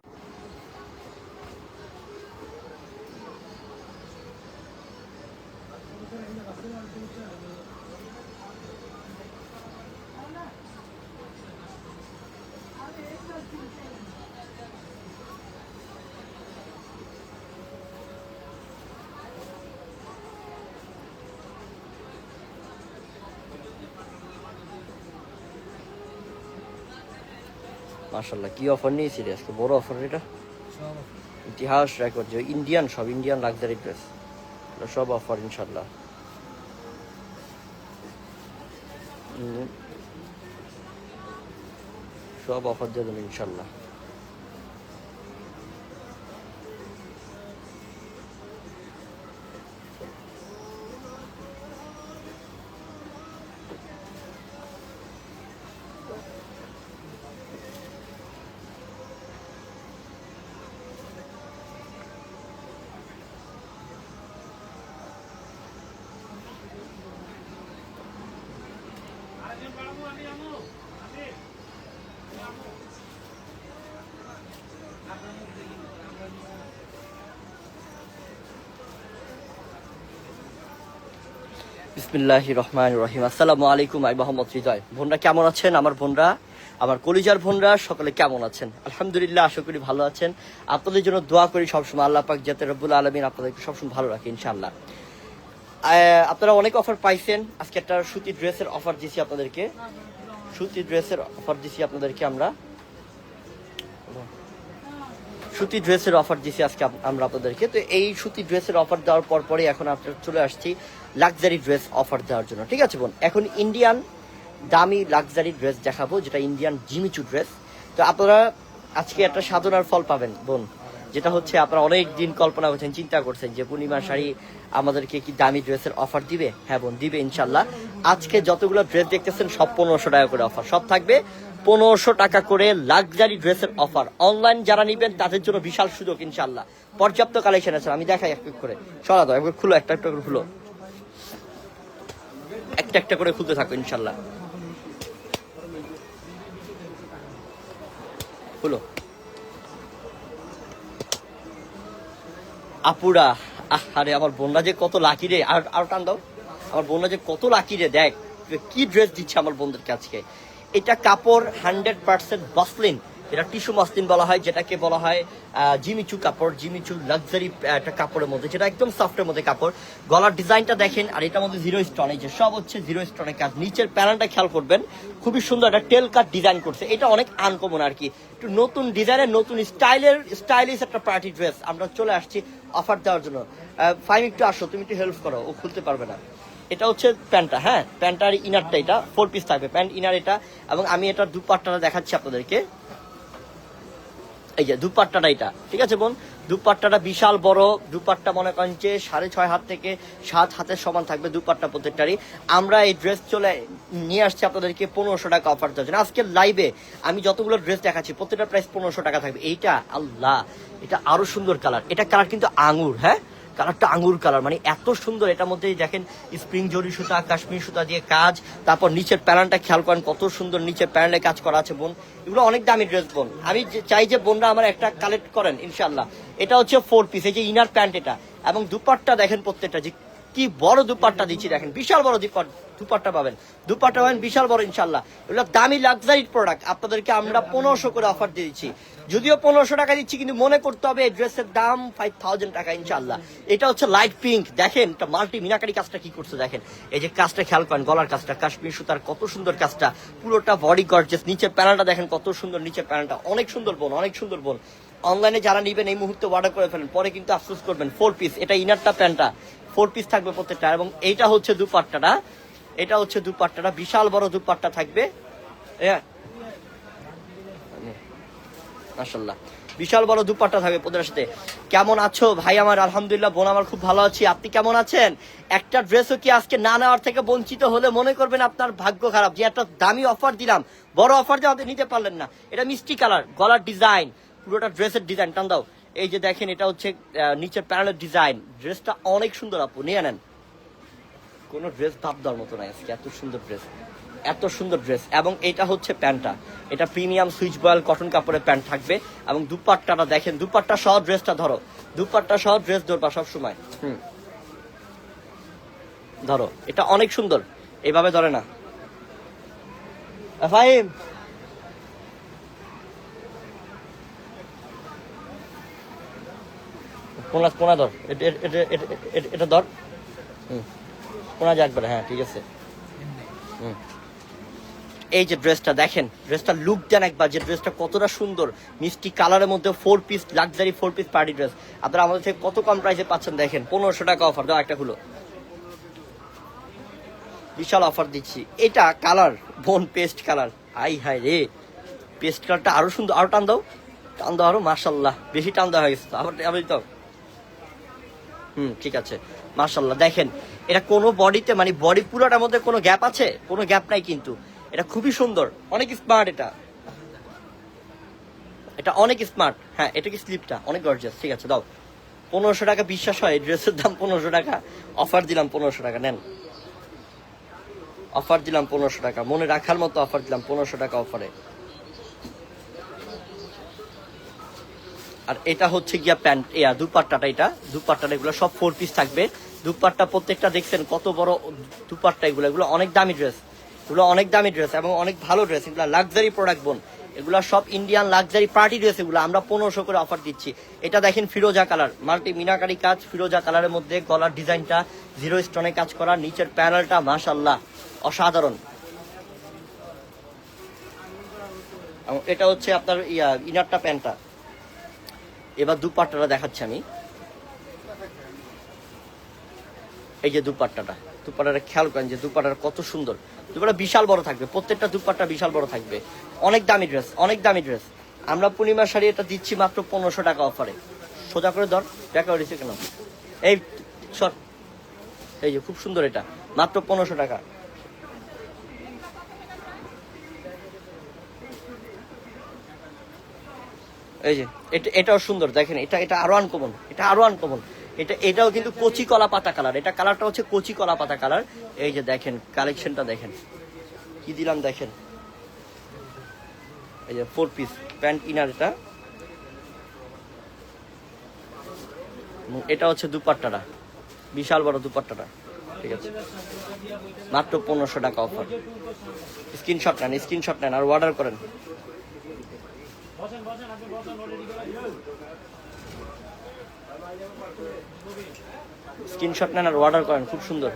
quick. মাশাল্লাহ কি offer নিয়েছিলি আজকে বড় অফার এটা? ইতিহাস রেকর্ড যে ইন্ডিয়ান সব ইন্ডিয়ান লাক্সারি ড্রেস সব অফার ইনশাল্লাহ সব অফার দেবেন ইনশাল্লাহ রহমান রহিম আসসালামু আলাইকুম আই কেমন আছেন? আমার আমার কলিজার সকলে কেমন আছেন? আলহামদুলিল্লাহ আশা করি ভালো আছেন। আপনাদের জন্য দোয়া করি সবসময়। আল্লাহ পাক যাতে রব্বুল আলমিন আপনাদেরকে সবসময় ভালো রাখে ইনশাআল্লাহ। আহ, আপনারা অনেক অফার পাইছেন। আজকে একটা সুতি ড্রেসের অফার দিছি আপনাদেরকে। সুতি ড্রেসের অফার দিছি আপনাদেরকে আমরা। সুতি ড্রেসের অফার দিছি আজকে আমরা আপনাদেরকে। তো এই সুতি ড্রেসের অফার দেওয়ার পর পরে এখন আপনারা চলে আসছি লাক্সারি ড্রেস অফার দেওয়ার জন্য। ঠিক আছে বোন? এখন ইন্ডিয়ান দামি লাক্সারি ড্রেস দেখাবো, যেটা ইন্ডিয়ান জিমিচু ড্রেস তো আপনারা আজকে একটা সাধনার ফল পাবেন বোন, যেটা হচ্ছে আপনারা অনেক দিন কল্পনা করছেন, চিন্তা করছেন যে পূর্ণিমা শাড়ি আমাদেরকে কি দামি ড্রেসের অফার দিবে? হ্যাঁ বোন, দিবে ইনশাল্লাহ আজকে যতগুলো ড্রেস দেখতেছেন, সব পনেরোশো টাকা করে অফার সব থাকবে পনেরোশো টাকা করে লাক্সারি ড্রেসের অফার অনলাইন যারা নিবেন, তাদের জন্য বিশাল সুযোগ ইনশাল্লাহ পর্যাপ্ত কালেকশন আছে। আমি দেখাই এক এক করে। সরা দাও খুলো, একটা একটা করে খুলো। একটা একটা করে খুলতে থাকো ইনশাল্লাহ খুলো। আপুরা আরে আমার বোনরা যে কত লাকি রে। আর আর টান দাও। আমার বোনরা যে কত লাকি রে, দেখ। কি ড্রেস দিচ্ছে আমার বোনদের কাছে এটা কাপড় হান্ড্রেড পার্সেন্ট বাসলিন এটা টিস্যু মাসলিন বলা হয়, যেটাকে বলা হয় জিমিচু কাপড় জিমিচু লাক্সারি একটা কাপড়ের মধ্যে, যেটা একদম সফটের মধ্যে কাপড়। গলার ডিজাইনটা দেখেন, আর এটার মধ্যে জিরো স্টোন এই যে সব হচ্ছে জিরো স্টোনের কাজ। নিচের প্যানেলটা খেয়াল করবেন, খুবই সুন্দর একটা টেল কাট ডিজাইন করছে। এটা অনেক আনকমন আর কি। একটু নতুন ডিজাইনের নতুন স্টাইলের স্টাইলিশ একটা পার্টি ড্রেস আমরা চলে আসছি অফার দেওয়ার জন্য। ফাইন একটু আসো, তুমি একটু হেল্প করো, ও খুলতে পারবে না। এটা হচ্ছে প্যান্টটা হ্যাঁ প্যান্টার ইনারটা এটা ফোর পিস থাকবে প্যান্ট ইনার এটা, এবং আমি এটা দুপাট্টাটা দেখাচ্ছি আপনাদেরকে। এই যে দুপাট্টাটা এটা। ঠিক আছে বোন? দুপাট্টাটা বিশাল বড়, দুপাট্টা মনে করেন যে সাড়ে ছয় হাত থেকে সাত হাতের সমান থাকবে দুপাট্টা প্রত্যেকটারই। আমরা এই ড্রেস চলে নিয়ে আসছি আপনাদেরকে পনেরোশো টাকা অফার দেওয়ার জন্য। আজকে লাইভে আমি যতগুলো ড্রেস দেখাচ্ছি প্রত্যেকটা প্রাইস পনেরোশো টাকা থাকবে। এইটা আল্লাহ, এটা আরও সুন্দর কালার এটা কালার কিন্তু আঙুর হ্যাঁ? কালারটা আঙুর কালার মানে এত সুন্দর। এটার মধ্যে দেখেন স্প্রিং জরি সুতা, কাশ্মীর সুতা দিয়ে কাজ, তারপর নিচের প্যান্টটা খেয়াল করেন কত সুন্দর নিচের প্যান্টে কাজ করা আছে বোন। এগুলো অনেক দামি ড্রেস বোন। আমি চাই যে বোনরা আমার একটা কালেক্ট করেন ইনশাল্লাহ এটা হচ্ছে ফোর পিস এই যে ইনার প্যান্ট এটা। এবং দুপাটটা দেখেন প্রত্যেকটা, যে কি বড় দুপাট্টা দিচ্ছি দেখেন, বিশাল বড় দুপাট দুপাট্টা পাবেন। দুপাট্টা পাবেন বিশাল বড় ইনশাল্লাহ এগুলো দামি লাক্সারি প্রোডাক্ট আপনাদেরকে আমরা পনেরোশো করে অফার দিয়ে দিচ্ছি। যদিও পনেরোশো টাকা দিচ্ছি, কিন্তু মনে করতে হবে ড্রেসের দাম ফাইভ থাউজেন্ড টাকা ইনশাল্লাহ এটা হচ্ছে লাইট পিঙ্ক দেখেন, এটা মাল্টি মিনাকারি কাজটা কি করছে, দেখেন। এই যে কাজটা খেয়াল করেন, গলার কাজটা, কাশ্মীর সুতার কত সুন্দর কাজটা। পুরোটা বডি গর্জেস নিচের প্যানেলটা দেখেন, কত সুন্দর নিচের প্যানেলটা অনেক সুন্দর বোন, অনেক সুন্দর বোন। অনলাইনে যারা নিবেন, এই মুহূর্তে অর্ডার করে ফেলেন, পরে কিন্তু আফসোস করবেন ফোর পিস এটা ইনারটা প্যান্টটা। ফোর পিস থাকবে প্রত্যেকটা, এবং এইটা হচ্ছে দুপাট্টাটা। এটা হচ্ছে দুপাট্টাটা, বিশাল বড় দুপাট্টা থাকবে। বিশাল বড় দুপাট্টা থাকবে পোদের সাথে। কেমন আছো? ভাই আমার, আলহামদুলিল্লাহ, বোন আমার খুব ভালো আছি। আপনি কেমন আছেন? একটা ড্রেসও কি আজকে না নেওয়ার থেকে বঞ্চিত হলে মনে করবেন আপনার ভাগ্য খারাপ? যে একটা দামি অফার দিলাম, বড় অফার যে আমাদের নিতে পারলেন না। এটা মিষ্টি কালার গলার ডিজাইন পুরোটা ড্রেসের ডিজাইন টান দাও। এই যে দেখেন, এটা হচ্ছে নিচের প্যানেলের ডিজাইন ড্রেসটা অনেক সুন্দর, আপু, নিয়ে নেন। কোনো ড্রেস ভাব দেওয়ার মতো নাই আজকে, এত সুন্দর ড্রেস এত সুন্দর ড্রেস এবং এটা হচ্ছে প্যান্টটা। এটা প্রিমিয়াম সুইচ বয়েল কটন কাপড়ের প্যান্ট থাকবে। এবং দুপাট্টাটা দেখেন, দুপাট্টা সহ ড্রেসটা ধরো। দুপাট্টা সহ ড্রেস ধরবা সব সময় হুম। ধরো, এটা অনেক সুন্দর। এইভাবে ধরে না। ফাহিম কোনা কোনা ধর। এটা ধর। হুম। কোনা যাক একবারে হ্যাঁ ঠিক আছে। হুম। এই যে ড্রেসটা দেখেন ড্রেসটা লুক দেন একবার যে ড্রেসটা কতটা সুন্দর। মিষ্টি কালারের মধ্যে four piece luxury four piece party dress আপনারা আমাদের থেকে কত কম প্রাইসে পাচ্ছেন দেখেন পনেরোশো টাকা অফার দাও একটা হলো বিশাল অফার দিচ্ছি। এটা কালার বোন পেস্ট কালার আই হাই রে। পেস্ট কালারটা আরও সুন্দর আরও টান দাও। টান দাও আরও মার্শাল্লাহ বেশি টান দেওয়া হয়ে গেছে আবার আবার দাও হুম, ঠিক আছে। মার্শাল্লাহ দেখেন, এটা কোনো বডিতে মানে বডি পুরোটার মধ্যে কোনো গ্যাপ আছে? কোনো গ্যাপ নাই কিন্তু। এটা খুবই সুন্দর। অনেক স্মার্ট এটা। এটা অনেক স্মার্ট। হ্যাঁ এটা কি স্লিপটা? অনেক গর্জিয়াস ঠিক আছে, দাও। পনেরোশো টাকা বিশ্বাস হয় ড্রেসের দাম পনেরোশো টাকা। অফার দিলাম পনেরোশো টাকা, নেন। অফার দিলাম পনেরোশো টাকা, মনে রাখার মতো অফার দিলাম পনেরোশো টাকা অফারে। আর এটা হচ্ছে গিয়া প্যান্ট ইয়া দুপাট্টাটা এটা, দুপাট্টাটা এগুলো সব ফোর পিস থাকবে। দুপাট্টা প্রত্যেকটা দেখছেন কত বড় দুপাট্টা এগুলো এগুলো অনেক দামি ড্রেস এগুলো অনেক দামি ড্রেস এবং অনেক ভালো ড্রেস এগুলো লাক্সারি প্রোডাক্ট বোন। এগুলো সব ইন্ডিয়ান লাক্সারি পার্টি ড্রেস এগুলো, আমরা পনেরোশো করে অফার দিচ্ছি। এটা দেখেন ফিরোজা কালার মাল্টি মিনাকারি কাজ, ফিরোজা কালারের মধ্যে গলার ডিজাইনটা জিরো স্টোনে কাজ করা, নিচের প্যানেলটা মাশাল্লাহ অসাধারণ। এটা হচ্ছে আপনার ইয়া ইনারটা প্যান্টটা। এবার দুপাট্টাটা দেখাচ্ছি আমি। এই যে দুপাট্টাটা দুপাট্টাটা খেয়াল করেন যে দুপাট্টাটা কত সুন্দর। দুপাটা বিশাল বড় থাকবে, প্রত্যেকটা দুপাট্টা বিশাল বড় থাকবে। অনেক দামি ড্রেস অনেক দামি ড্রেস আমরা পূর্ণিমা শাড়ি এটা দিচ্ছি মাত্র পনেরোশো টাকা অফারে সোজা করে ধর, দেখা হয়েছে কেন? এই, সর। এই যে খুব সুন্দর এটা, মাত্র পনেরোশো টাকা। এই যে, এটা এটাও সুন্দর, দেখেন, এটা এটা আরও আনকমন এটা আরও আনকমন এটা এটাও কিন্তু কচি কলা পাতা কালার এটা কালারটা হচ্ছে কচি কলা পাতা কালার এই যে দেখেন কালেকশনটা দেখেন। কি দিলাম দেখেন? এই যে ফোর পিস প্যান্ট ইনার এটা। এটা হচ্ছে দুপাট্টাটা, বিশাল বড় দুপাট্টাটা। ঠিক আছে। মাত্র পনেরোশো টাকা অফার স্ক্রিনশট নেন স্ক্রিনশট নেন, আর অর্ডার করেন। স্ক্রিনশট নেন আর অর্ডার করেন, খুব সুন্দর।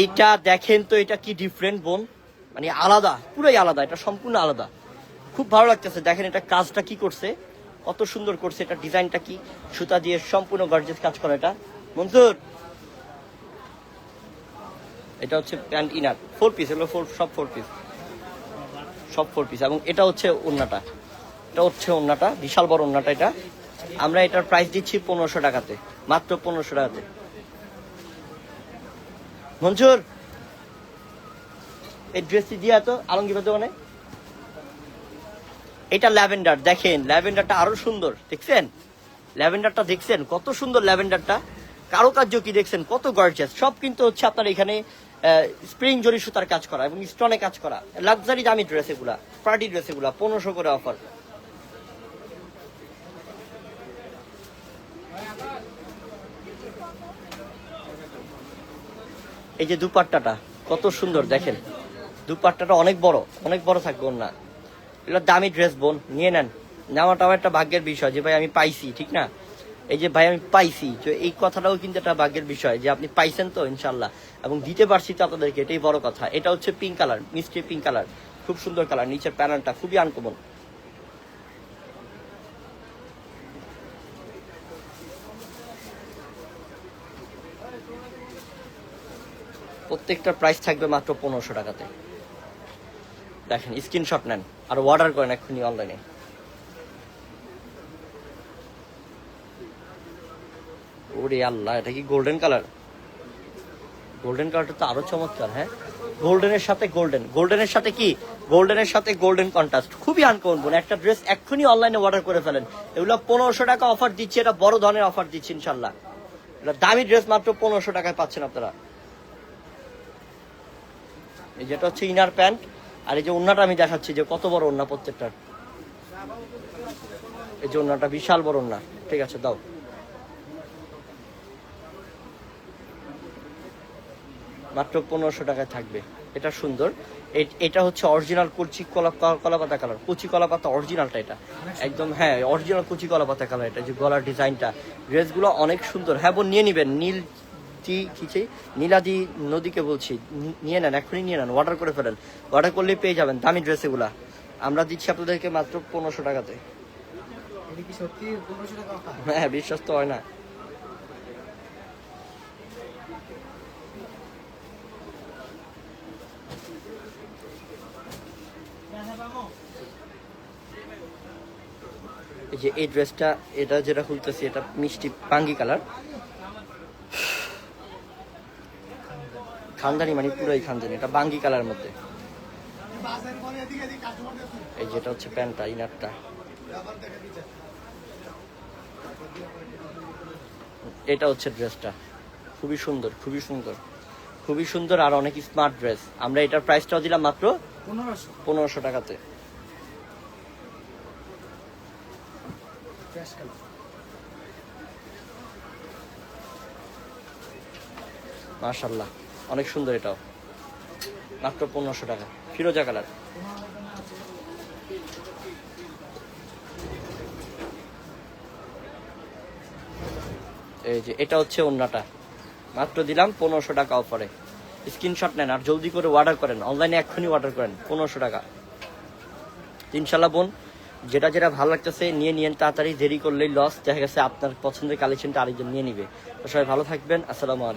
এইটা দেখেন তো, এটা কি ডিফারেন্ট বোন? মানে আলাদা, পুরাই আলাদা, এটা সম্পূর্ণ আলাদা। খুব ভালো লাগতেছে, দেখেন এটা কাজটা কি করছে, কত সুন্দর করছে, এটা ডিজাইনটা কি, সুতা দিয়ে সম্পূর্ণ গর্জেস কাজ করা এটা। মনসুর! এটা হচ্ছে প্যান্ট ইনার ফোর পিস এগুলো ফোর সব ফোর পিস সব ফোর পিস এবং এটা হচ্ছে ওন্নাটা এটা হচ্ছে ওন্নাটা বিশাল বড় ওন্নাটা এটা। আমরা এটার প্রাইস দিচ্ছি পনেরোশো টাকাতে, মাত্র পনেরোশো টাকাতে। মঞ্জুর এই দিয়া তো আলমগীর দোকানে। এটা ল্যাভেন্ডার, দেখেন, ল্যাভেন্ডারটা আরও সুন্দর, দেখছেন? ল্যাভেন্ডারটা দেখছেন, কত সুন্দর ল্যাভেন্ডারটা। কারুকার্য কি দেখছেন? কত গর্জিয়াস সব কিন্তু হচ্ছে আপনার এখানে স্প্রিং জরি সুতার কাজ করা এবং স্টোনে কাজ করা। লাক্সারি দামি ড্রেস এগুলা পার্টি ড্রেস এগুলা, পনেরোশো করে অফার এই যে দুপাট্টাটা, কত সুন্দর, দেখেন। দুপাট্টাটা অনেক বড় অনেক বড় থাকবে না এগুলো দামি ড্রেস বোন, নিয়ে নেন। নেওয়াটা একটা ভাগ্যের বিষয় যে, ভাই, আমি পাইছি, ঠিক না? এই যে ভাই, আমি পাইছি। তো এই কথাটাও কিন্তু একটা ভাগ্যের বিষয় যে আপনি পাইছেন তো, ইনশাল্লাহ। এবং দিতে পারছি তো আপনাদেরকে, এটাই বড় কথা। এটা হচ্ছে পিঙ্ক কালার মিষ্টি পিঙ্ক কালার খুব সুন্দর কালার নিচের প্যানেলটা খুবই আনকমন প্রত্যেকটার প্রাইস থাকবে মাত্র পনেরোশো টাকাতে। দেখেন স্ক্রিনশট নেন। আর অর্ডার করেন এক্ষুনি অনলাইনে ওরে আল্লাহ, এটা কি গোল্ডেন কালার গোল্ডেন কালারটা তো আরও চমৎকার হ্যাঁ? গোল্ডেনের সাথে গোল্ডেন গোল্ডেনের সাথে কি? গোল্ডেনের সাথে গোল্ডেন কন্ট্রাস্ট খুবই আনকমন একটা ড্রেস এক্ষুনি অনলাইনে অর্ডার করে ফেলেন। এগুলো পনেরোশো টাকা অফার দিচ্ছি, এটা বড় ধরনের অফার দিচ্ছি ইনশাল্লাহ দামি ড্রেস মাত্র পনেরোশো টাকায় পাচ্ছেন আপনারা। এই যেটা হচ্ছে ইনার প্যান্ট আর এই যে ওন্নাটা আমি দেখাচ্ছি যে কত বড় ওন্না প্রত্যেকটার। এই যে ওন্নাটা বিশাল বড় ওন্না। ঠিক আছে, দাও। মাত্র পনেরোশো টাকায় থাকবে। এটা সুন্দর। এটা হচ্ছে অরিজিনাল কুচি কলা কলাপাতা কালার কুচি কলাপাতা অরিজিনালটা এটা। একদম হ্যাঁ অরিজিনাল কুচি কলাপাতা কালার এটা যে গলার ডিজাইনটা। ড্রেসগুলো অনেক সুন্দর। হ্যাঁ বোন নিয়ে নিবেন। নীল কিছে নীলাদি নদীকে বলছি। নিয়ে নেন এখনই নিয়ে নেন। অর্ডার করে ফেলেন। অর্ডার করলেই পেয়ে যাবেন দামি ড্রেস এগুলা। আমরা দিচ্ছি আপনাদেরকে মাত্র পনেরোশো টাকাতে। হ্যাঁ বিশ্বাস তো হয় না। এই যে এই ড্রেসটা এটা যেটা খুলতেছি এটা মিষ্টি পাঙ্গি কালার। খানদানি মানে পুরোই খানদানি এটা বাঙ্গি কালার মধ্যে। এই যেটা হচ্ছে প্যান্টটা ইনারটা। এটা হচ্ছে ড্রেসটা খুবই সুন্দর খুবই সুন্দর। খুবই সুন্দর আর অনেক স্মার্ট ড্রেস আমরা এটার প্রাইসটাও দিলাম মাত্র পনেরোশো। পনেরোশো টাকাতে। ফ্রেশ কালার মাশাল্লাহ অনেক সুন্দর এটাও। মাত্র পনেরোশো টাকা, ফিরোজা কালার। এই যে, এটা হচ্ছে অন্যটা মাত্র দিলাম পনেরোশো টাকা অফারে। স্ক্রিনশট নেন আর জলদি করে অর্ডার করেন। অনলাইনে এক্ষুনি অর্ডার করেন, পনেরোশো টাকা। ইনশাল্লাহ বোন যেটা যেটা ভালো লাগতেছে, নিয়ে নিয়েন তাড়াতাড়ি, দেরি করলেই লস দেখা গেছে আপনার পছন্দের কালেকশনটা আরেকজন নিয়ে নিবে। তো সবাই ভালো থাকবেন। আসসালামু আলাইকুম।